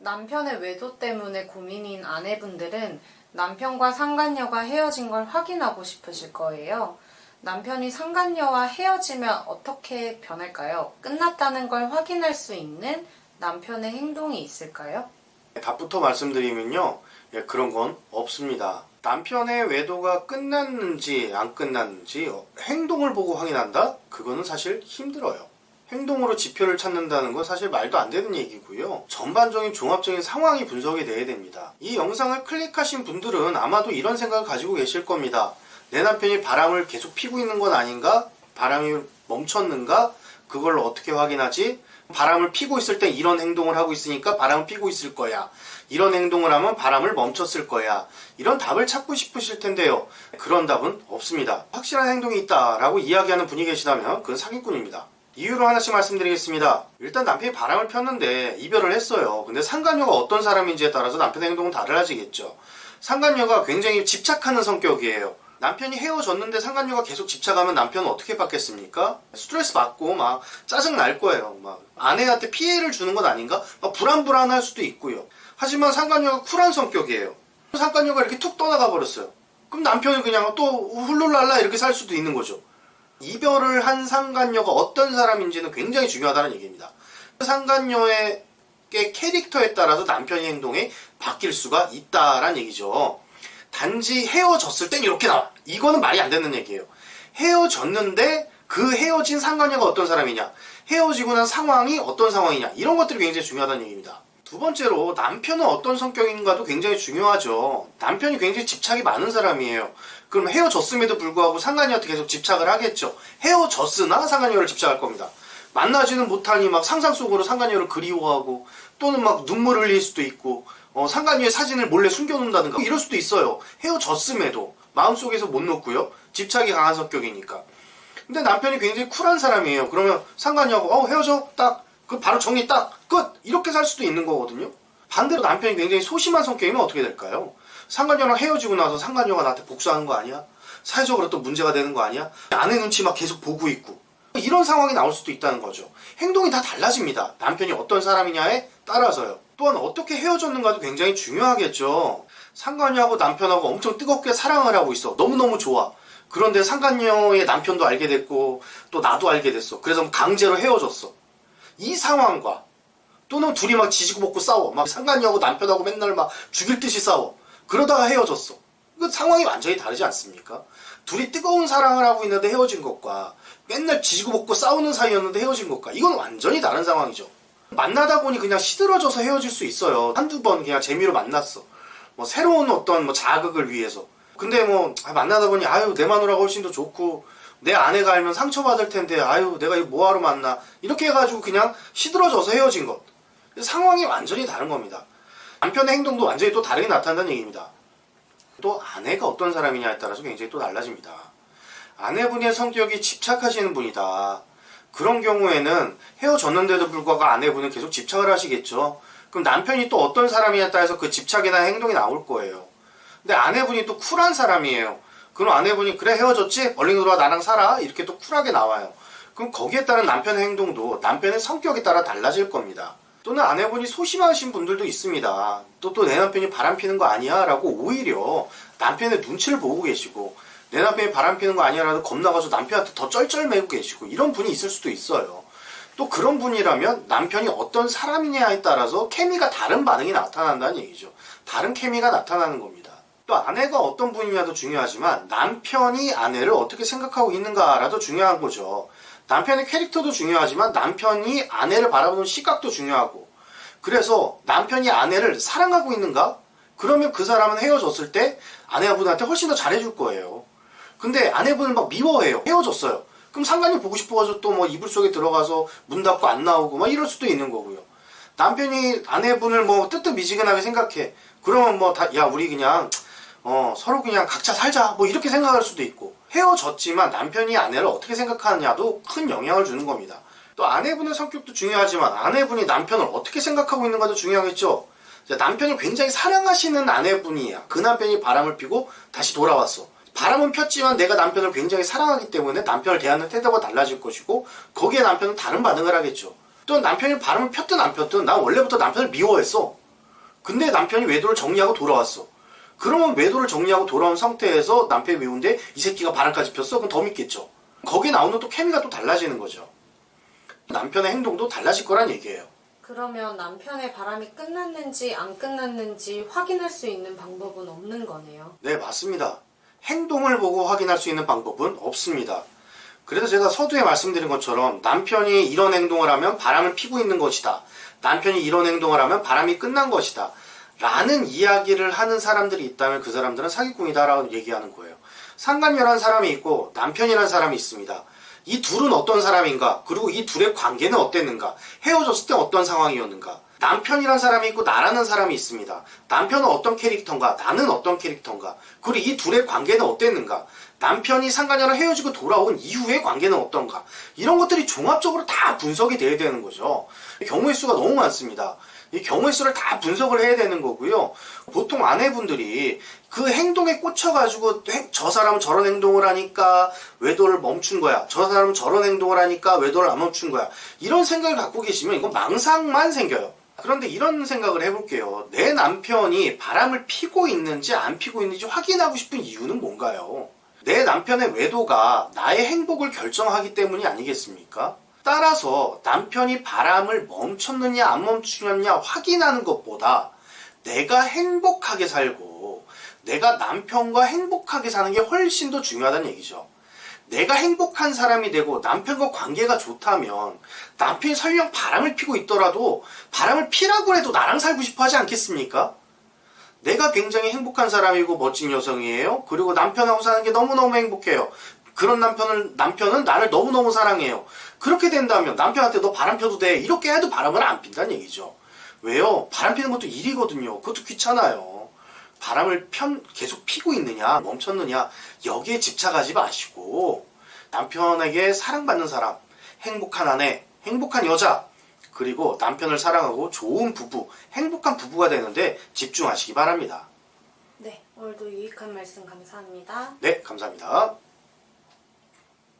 남편의 외도 때문에 고민인 아내분들은 남편과 상간녀가 헤어진 걸 확인하고 싶으실 거예요. 남편이 상간녀와 헤어지면 어떻게 변할까요? 끝났다는 걸 확인할 수 있는 남편의 행동이 있을까요? 답부터 말씀드리면요. 예, 그런 건 없습니다. 남편의 외도가 끝났는지 안 끝났는지 어, 행동을 보고 확인한다? 그거는 사실 힘들어요. 행동으로 지표를 찾는다는 건 사실 말도 안 되는 얘기고요. 전반적인 종합적인 상황이 분석이 돼야 됩니다. 이 영상을 클릭하신 분들은 아마도 이런 생각을 가지고 계실 겁니다. 내 남편이 바람을 계속 피고 있는 건 아닌가? 바람이 멈췄는가? 그걸 어떻게 확인하지? 바람을 피고 있을 때 이런 행동을 하고 있으니까 바람을 피고 있을 거야. 이런 행동을 하면 바람을 멈췄을 거야. 이런 답을 찾고 싶으실 텐데요. 그런 답은 없습니다. 확실한 행동이 있다라고 이야기하는 분이 계시다면 그건 사기꾼입니다. 이유를 하나씩 말씀드리겠습니다. 일단 남편이 바람을 폈는데 이별을 했어요. 근데 상간녀가 어떤 사람인지에 따라서 남편의 행동은 달라지겠죠. 상간녀가 굉장히 집착하는 성격이에요. 남편이 헤어졌는데 상간녀가 계속 집착하면 남편은 어떻게 받겠습니까? 스트레스 받고 막 짜증 날 거예요. 막 아내한테 피해를 주는 건 아닌가? 막 불안불안할 수도 있고요. 하지만 상간녀가 쿨한 성격이에요. 상간녀가 이렇게 툭 떠나가 버렸어요. 그럼 남편이 그냥 또 훌룰랄라 이렇게 살 수도 있는 거죠. 이별을 한 상간녀가 어떤 사람인지는 굉장히 중요하다는 얘기입니다. 상간녀의 캐릭터에 따라서 남편의 행동이 바뀔 수가 있다란 얘기죠. 단지 헤어졌을 땐 이렇게 나와. 이거는 말이 안 되는 얘기예요. 헤어졌는데 그 헤어진 상간녀가 어떤 사람이냐, 헤어지고 난 상황이 어떤 상황이냐, 이런 것들이 굉장히 중요하다는 얘기입니다. 두 번째로 남편은 어떤 성격인가도 굉장히 중요하죠. 남편이 굉장히 집착이 많은 사람이에요. 그럼 헤어졌음에도 불구하고 상간녀한테 계속 집착을 하겠죠. 헤어졌으나 상간녀를 집착할 겁니다. 만나지는 못하니 막 상상 속으로 상간녀를 그리워하고 또는 막 눈물 흘릴 수도 있고 어, 상간녀의 사진을 몰래 숨겨놓는다든가 이럴 수도 있어요. 헤어졌음에도 마음속에서 못 놓고요. 집착이 강한 성격이니까. 근데 남편이 굉장히 쿨한 사람이에요. 그러면 상간녀하고 어 헤어져 딱 그 바로 정리 딱 끝 이렇게 살 수도 있는 거거든요. 반대로 남편이 굉장히 소심한 성격이면 어떻게 될까요? 상간녀랑 헤어지고 나서 상간녀가 나한테 복수하는 거 아니야? 사회적으로 또 문제가 되는 거 아니야? 아내 눈치 막 계속 보고 있고 이런 상황이 나올 수도 있다는 거죠. 행동이 다 달라집니다. 남편이 어떤 사람이냐에 따라서요. 또한 어떻게 헤어졌는가도 굉장히 중요하겠죠. 상간녀하고 남편하고 엄청 뜨겁게 사랑을 하고 있어. 너무너무 좋아. 그런데 상간녀의 남편도 알게 됐고 또 나도 알게 됐어. 그래서 강제로 헤어졌어. 이 상황과 또는 둘이 막 지지고 볶고 싸워. 막 상간녀하고 남편하고 맨날 막 죽일 듯이 싸워. 그러다가 헤어졌어. 그 상황이 완전히 다르지 않습니까? 둘이 뜨거운 사랑을 하고 있는데 헤어진 것과 맨날 지지고 볶고 싸우는 사이였는데 헤어진 것과 이건 완전히 다른 상황이죠. 만나다 보니 그냥 시들어져서 헤어질 수 있어요. 한두 번 그냥 재미로 만났어. 뭐 새로운 어떤 뭐 자극을 위해서. 근데 뭐 아, 만나다 보니 아유 내 마누라가 훨씬 더 좋고 내 아내가 알면 상처받을 텐데 아유 내가 이거 뭐하러 만나 이렇게 해가지고 그냥 시들어져서 헤어진 것. 상황이 완전히 다른 겁니다. 남편의 행동도 완전히 또 다르게 나타난다는 얘기입니다. 또 아내가 어떤 사람이냐에 따라서 굉장히 또 달라집니다. 아내분의 성격이 집착하시는 분이다. 그런 경우에는 헤어졌는데도 불구하고 아내분은 계속 집착을 하시겠죠. 그럼 남편이 또 어떤 사람이냐에 따라서 그 집착이나 행동이 나올 거예요. 근데 아내분이 또 쿨한 사람이에요. 그럼 아내분이 그래 헤어졌지? 얼른 들어와 나랑 살아. 이렇게 또 쿨하게 나와요. 그럼 거기에 따른 남편의 행동도 남편의 성격에 따라 달라질 겁니다. 또는 아내분이 소심하신 분들도 있습니다. 또 또 내 남편이 바람 피는 거 아니야? 라고 오히려 남편의 눈치를 보고 계시고 내 남편이 바람 피는 거 아니야라도 겁나가서 남편한테 더 쩔쩔매고 계시고 이런 분이 있을 수도 있어요. 또 그런 분이라면 남편이 어떤 사람이냐에 따라서 케미가 다른 반응이 나타난다는 얘기죠. 다른 케미가 나타나는 겁니다. 또 아내가 어떤 분이냐도 중요하지만 남편이 아내를 어떻게 생각하고 있는가라도 중요한 거죠. 남편의 캐릭터도 중요하지만 남편이 아내를 바라보는 시각도 중요하고 그래서 남편이 아내를 사랑하고 있는가? 그러면 그 사람은 헤어졌을 때 아내분한테 훨씬 더 잘해줄 거예요. 근데 아내분을 막 미워해요. 헤어졌어요. 그럼 상관이 보고 싶어가지고 또 뭐 이불 속에 들어가서 문 닫고 안 나오고 막 이럴 수도 있는 거고요. 남편이 아내분을 뭐 뜨뜻미지근하게 생각해. 그러면 뭐 다, 야, 우리 그냥, 어, 서로 그냥 각자 살자. 뭐 이렇게 생각할 수도 있고. 헤어졌지만 남편이 아내를 어떻게 생각하느냐도 큰 영향을 주는 겁니다. 또 아내분의 성격도 중요하지만 아내분이 남편을 어떻게 생각하고 있는가도 중요하겠죠. 남편이 굉장히 사랑하시는 아내분이야. 그 남편이 바람을 피고 다시 돌아왔어. 바람은 폈지만 내가 남편을 굉장히 사랑하기 때문에 남편을 대하는 태도가 달라질 것이고 거기에 남편은 다른 반응을 하겠죠. 또 남편이 바람을 폈든 안 폈든 난 원래부터 남편을 미워했어. 근데 남편이 외도를 정리하고 돌아왔어. 그러면 외도를 정리하고 돌아온 상태에서 남편이 외운데 이 새끼가 바람까지 폈어? 그럼 더 믿겠죠. 거기에 나오는 또 케미가 또 달라지는 거죠. 남편의 행동도 달라질 거란 얘기예요. 그러면 남편의 바람이 끝났는지 안 끝났는지 확인할 수 있는 방법은 없는 거네요. 네, 맞습니다. 행동을 보고 확인할 수 있는 방법은 없습니다. 그래서 제가 서두에 말씀드린 것처럼 남편이 이런 행동을 하면 바람을 피고 있는 것이다. 남편이 이런 행동을 하면 바람이 끝난 것이다. 라는 이야기를 하는 사람들이 있다면 그 사람들은 사기꾼이다라고 얘기하는 거예요. 상간녀란 사람이 있고 남편이라는 사람이 있습니다. 이 둘은 어떤 사람인가? 그리고 이 둘의 관계는 어땠는가? 헤어졌을 때 어떤 상황이었는가? 남편이란 사람이 있고 나라는 사람이 있습니다. 남편은 어떤 캐릭터인가? 나는 어떤 캐릭터인가? 그리고 이 둘의 관계는 어땠는가? 남편이 상간녀랑 헤어지고 돌아온 이후의 관계는 어떤가? 이런 것들이 종합적으로 다 분석이 돼야 되는 거죠. 경우의 수가 너무 많습니다. 이 경우의 수를 다 분석을 해야 되는 거고요. 보통 아내분들이 그 행동에 꽂혀가지고 행- 저 사람은 저런 행동을 하니까 외도를 멈춘 거야. 저 사람은 저런 행동을 하니까 외도를 안 멈춘 거야. 이런 생각을 갖고 계시면 이건 망상만 생겨요. 그런데 이런 생각을 해볼게요. 내 남편이 바람을 피고 있는지 안 피고 있는지 확인하고 싶은 이유는 뭔가요? 내 남편의 외도가 나의 행복을 결정하기 때문이 아니겠습니까? 따라서 남편이 바람을 멈췄느냐 안 멈추느냐 확인하는 것보다 내가 행복하게 살고 내가 남편과 행복하게 사는 게 훨씬 더 중요하다는 얘기죠. 내가 행복한 사람이 되고 남편과 관계가 좋다면 남편이 설령 바람을 피고 있더라도 바람을 피라고 해도 나랑 살고 싶어 하지 않겠습니까? 내가 굉장히 행복한 사람이고 멋진 여성이에요. 그리고 남편하고 사는 게 너무너무 행복해요. 그런 남편을, 남편은 나를 너무너무 사랑해요. 그렇게 된다면 남편한테 너 바람 펴도 돼. 이렇게 해도 바람을 안 핀다는 얘기죠. 왜요? 바람 피는 것도 일이거든요. 그것도 귀찮아요. 바람을 편, 계속 피고 있느냐, 멈췄느냐, 여기에 집착하지 마시고, 남편에게 사랑받는 사람, 행복한 아내, 행복한 여자, 그리고 남편을 사랑하고 좋은 부부, 행복한 부부가 되는데 집중하시기 바랍니다. 네, 오늘도 유익한 말씀 감사합니다. 네, 감사합니다.